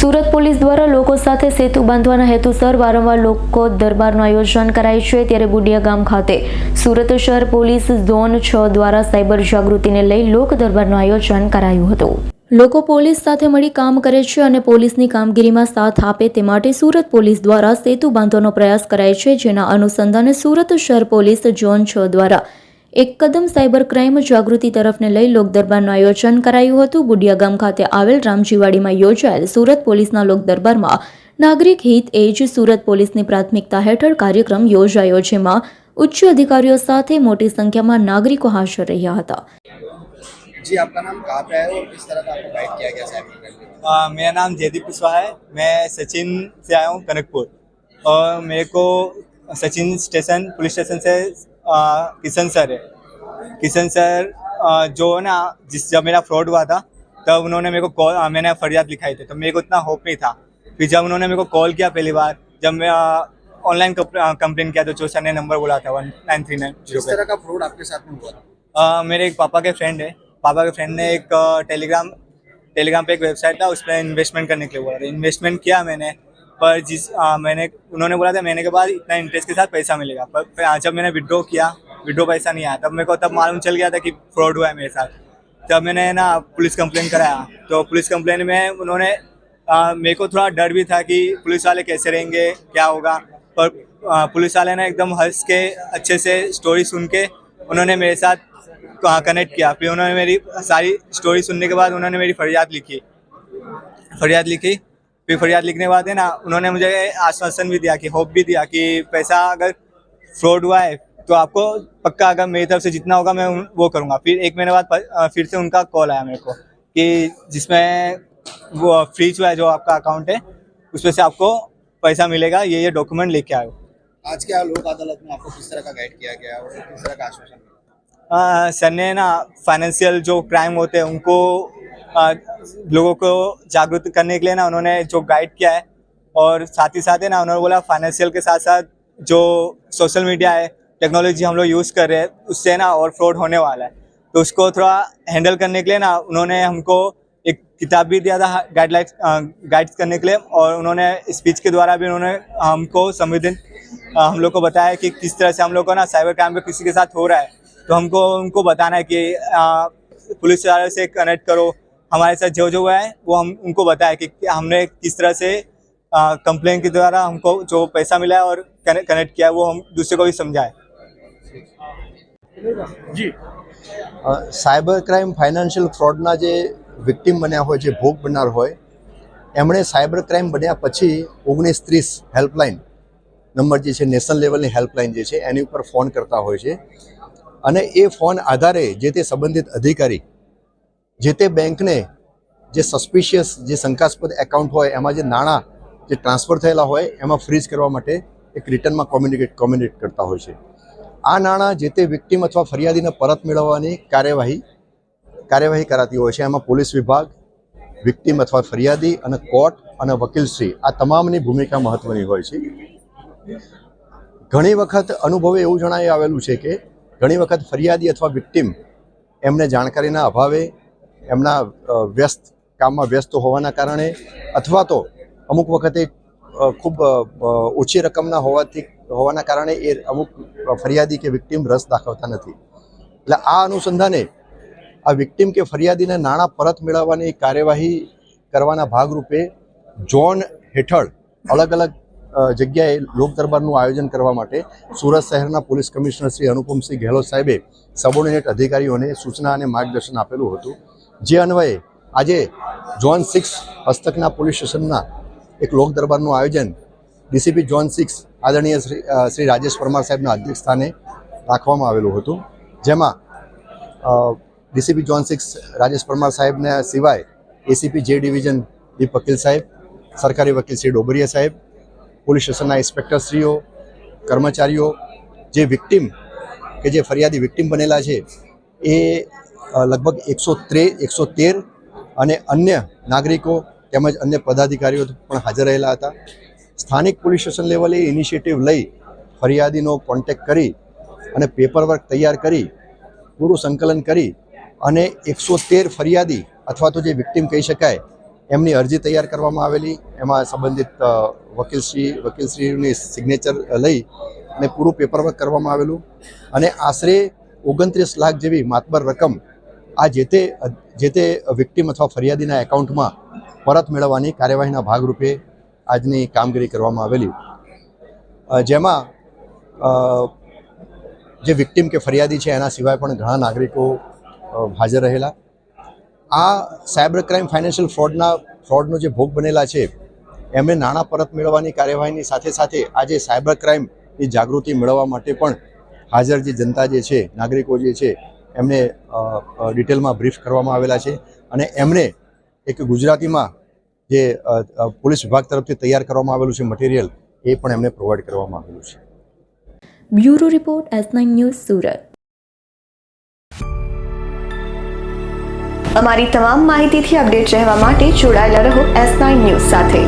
Surat police દ્વારા લોકો સાથે સેતુ બાંધવાના હેતુસર વારંવાર લોકો દરબારનું આયોજન કરાય છે ત્યારે બુડિયા ગામ ખાતે સુરત શહેર પોલીસ ઝોન છ દ્વારા સાયબર જાગૃતિને લઈ લોક દરબારનું આયોજન કરાયું હતું. લોકો પોલીસ સાથે મળી કામ કરે છે અને પોલીસની કામગીરીમાં સાથ આપે તે માટે સુરત પોલીસ દ્વારા સેતુ બાંધવાનો પ્રયાસ કરાય છે જેના અનુસંધાને સુરત શહેર પોલીસ ઝોન છ દ્વારા એક કદમ સાયબર ક્રાઇમ જાગૃતિ તરફને લઈ લોકદરબારનું આયોજન કરાયું હતું બુડિયા ગામ ખાતે આવેલ રામજીવાડીમાં યોજાયેલ સુરત પોલીસના લોકદરબારમાં નાગરિક હિત એ જ સુરત પોલીસની પ્રાથમિકતા હેઠળ કાર્યક્રમ યોજાયો જેમાં ઉચ્ચ અધિકારીઓ સાથે મોટી સંખ્યામાં નાગરિકો હાજર રહ્યા હતા जी आपका नाम कहाँ पे है और किस तरह का आपको गाइड किया गया साइबर क्राइम के लिए? आ, मेरा नाम जयदीप कुशवाहा है मैं सचिन से आया हूँ कनकपुर और मेरे को सचिन स्टेशन पुलिस स्टेशन से आ, किशन सर है। किशन सर जो है ना जिस जब मेरा फ्रॉड हुआ था तब उन्होंने मेरे को कॉल मैंने फरियाद लिखाई थी तो मेरे को इतना होप नहीं था। फिर जब उन्होंने मेरे को कॉल किया पहली बार जब मैं ऑनलाइन कंप्लेन किया तो जो सर ने नंबर बोला था वन नाइन थ्री नाइन तरह का फ्रॉड आपके साथ में हुआ? मेरे एक पापा के फ्रेंड है। पापा के फ्रेंड ने एक टेलीग्राम टेलीग्राम पे एक वेबसाइट था उस पर इन्वेस्टमेंट करने के लिए बोला था। इन्वेस्टमेंट किया मैंने पर जिस अ, मैंने उन्होंने बोला था महीने के बाद इतना इंटरेस्ट के साथ पैसा मिलेगा। पर जब मैंने विड्रॉ किया विड्रॉ पैसा नहीं आया तब मेरे को तब मालूम चल गया था कि फ्रॉड हुआ है मेरे साथ। तब मैंने ना पुलिस कंप्लेन कराया तो पुलिस कंप्लेन में उन्होंने मेरे को थोड़ा डर भी था कि पुलिस वाले कैसे रहेंगे क्या होगा? पर पुलिस वाले ने एकदम हंस के अच्छे से स्टोरी सुन के उन्होंने मेरे साथ कनेक्ट किया। फिर उन्होंने मेरी सारी स्टोरी सुनने के बाद उन्होंने मेरी फरियाद लिखी। फरियाद लिखी फिर फरियाद लिखने के बाद है ना उन्होंने मुझे आश्वासन भी दिया कि होप भी दिया कि पैसा अगर फ्रॉड हुआ है तो आपको पक्का अगर मेरी तरफ़ से जितना होगा मैं वो करूँगा। फिर एक महीने बाद फिर से उनका कॉल आया मेरे को कि जिसमें वो फ्रीज हुआ है जो आपका अकाउंट है उसमें से आपको पैसा मिलेगा ये ये डॉक्यूमेंट लेके आयो। आज क्या लोक अदालत में आपको किस तरह का गाइड किया गया और किस तरह का आश्वासन सर ने ना फाइनेंशियल जो क्राइम होते हैं उनको लोगों को जागरूक करने के लिए ना उन्होंने जो गाइड किया है, और साथ ही साथ है ना उन्होंने बोला फाइनेंशियल के साथ साथ जो सोशल मीडिया है टेक्नोलॉजी हम लोग यूज़ कर रहे हैं, उससे ना और फ्रॉड होने वाला है। तो उसको थोड़ा हैंडल करने के लिए ना उन्होंने हमको एक किताब भी दिया था गाइडलाइंस गाइड्स करने के लिए, और उन्होंने स्पीच के द्वारा भी उन्होंने हमको संवेदन हम लोग को बताया कि किस तरह से हम लोग को ना साइबर क्राइम किसी के साथ हो रहा है। तो हमको उनको बताना है कि पुलिस वाले से कनेक्ट करो हमारे साथ जो जो हुआ है वो हम उनको बताया कि कि हमने किस तरह से कंप्लेन के द्वारा हमको जो पैसा मिला है और कनेक्ट किया है वो हम दूसरे को भी समझाए અ, સાયબર ક્રાઇમ ફાઇનાન્શિયલ ફ્રોડના જે વિક્ટીમ બન્યા હોય જે ભોગ બનનાર હોય એમણે સાયબર ક્રાઇમ બન્યા પછી ઓગણીસ ત્રીસ હેલ્પલાઇન નંબર જે છે નેશનલ લેવલની હેલ્પલાઇન જે છે એની ઉપર ફોન કરતા હોય છે અને એ ફોન આધારે જે તે સંબંધિત અધિકારી જે તે બેંકને જે સસ્પિશિયસ જે શંકાસ્પદ એકાઉન્ટ હોય, એમાં જે નાણાં જે ટ્રાન્સફર થયેલા હોય, એમાં ફ્રીઝ કરવા માટે એક રિટર્નમાં કોમ્યુનિકેટ કોમ્યુનિકેટ કરતા હોય છે. આ નાણાં જે તે વિક્ટીમ અથવા ફરિયાદીને પરત મેળવવાની કાર્યવાહી કાર્યવાહી કરાતી હોય છે. એમાં પોલીસ વિભાગ વિક્ટીમ અથવા ફરિયાદી અને કોર્ટ અને વકીલશ્રી આ તમામની ભૂમિકા મહત્વની હોય છે. ઘણી વખત અનુભવે એવું જણાવી આવેલું છે કે ઘણી વખત ફરિયાદી અથવા વિક્ટીમ એમને જાણકારીના અભાવે એમના વ્યસ્ત, કામમાં વ્યસ્ત હોવાના કારણે અથવા તો અમુક વખતે ખૂબ ઓછી રકમના હોવાથી, હોવાના કારણે એ અમુક ફરિયાદી કે વિક્ટીમ રસ દાખવતા નથી. એટલે આ અનુસંધાને આ વિક્ટીમ કે ફરિયાદીને નાણાં પરત મેળવવાની કાર્યવાહી કરવાના ભાગરૂપે ઝોન હેઠળ અલગ અલગ જગ્યાએ લોક દરબારનું આયોજન કરવા માટે સુરત શહેરના પોલીસ કમિશનર શ્રી અનુપમસિંહ ગેહલોત સાહેબે સબોર્ડિનેટ અધિકારીઓને સૂચના અને માર્ગદર્શન આપેલું હતું. જે અન્વયે આજે ઝોન સિક્સ હસ્તકના પોલીસ સ્ટેશનના એક લોક દરબારનું આયોજન ડીસીપી ઝોન સિક્સ આદરણીય શ્રી શ્રી રાજેશ પરમાર સાહેબના અધ્યક્ષ સ્થાને રાખવામાં આવેલું હતું. જેમાં DCP zone six Rajesh Parmar સાહેબને સિવાય એસીપી જે ડિવિઝન દીપ વકીલ સાહેબ, સરકારી વકીલ શ્રી ડોબરિયા સાહેબ, પોલીસ સ્ટેશનના ઇન્સ્પેક્ટરશ્રીઓ કર્મચારીઓ, જે વિક્ટીમ, કે જે ફરિયાદી વિક્ટીમ બનેલા છે, એ લગભગ એકસો ત્રે, એકસો તેર અને અન્ય નાગરિકો તેમજ અન્ય પદાધિકારીઓ પણ હાજર રહેલા હતા. સ્થાનિક પોલીસ સ્ટેશન લેવલે ઇનિશિયેટિવ લઈ ફરિયાદીનો કોન્ટેક્ટ કરી અને પેપર વર્ક તૈયાર કરી, પૂરું સંકલન કરી અને એકસો તેર ફરિયાદી અથવા તો જે વિક્ટીમ કહી શકાય, એમની અરજી તૈયાર કરવામાં આવેલી. એમાં સંબંધિત વકીલશ્રી, વકીલશ્રીની સિગ્નેચર લઈ અને પૂરું પેપરવર્ક કરવામાં આવેલું. અને આશરે ઓગણત્રીસ લાખ જેવી માતબર રકમ આ જે તે જે તે વિક્ટીમ અથવા ફરિયાદીના એકાઉન્ટમાં પરત મેળવવાની કાર્યવાહીના ભાગરૂપે આજની કામગીરી કરવામાં આવેલી. જેમાં જે વિક્ટીમ કે ફરિયાદી છે એના સિવાય પણ ઘણા નાગરિકો હાજર રહેલા. આ સાયબર ક્રાઇમ ફાઇનાન્શિયલ ફ્રોડના, ફ્રોડનો જે ભોગ બનેલા છે, એમને નાણાં પરત મેળવવાની કાર્યવાહીની સાથે સાથે આજે સાયબર ક્રાઇમની જાગૃતિ મેળવવા માટે પણ હાજર જે જનતા જે છે, નાગરિકો જે છે એમને ડિટેલમાં બ્રીફ કરવામાં આવેલા છે અને એમને એક ગુજરાતીમાં જે પોલીસ વિભાગ તરફથી તૈયાર કરવામાં આવેલું છે મટીરિયલ એ પણ એમને પ્રોવાઈડ કરવામાં આવેલું છે. Bureau report S nine news Surat. અમારી તમામ માહિતીથી અપડેટ રહેવા માટે જોડાયેલા રહો એસ નાઇન ન્યૂઝ સાથે.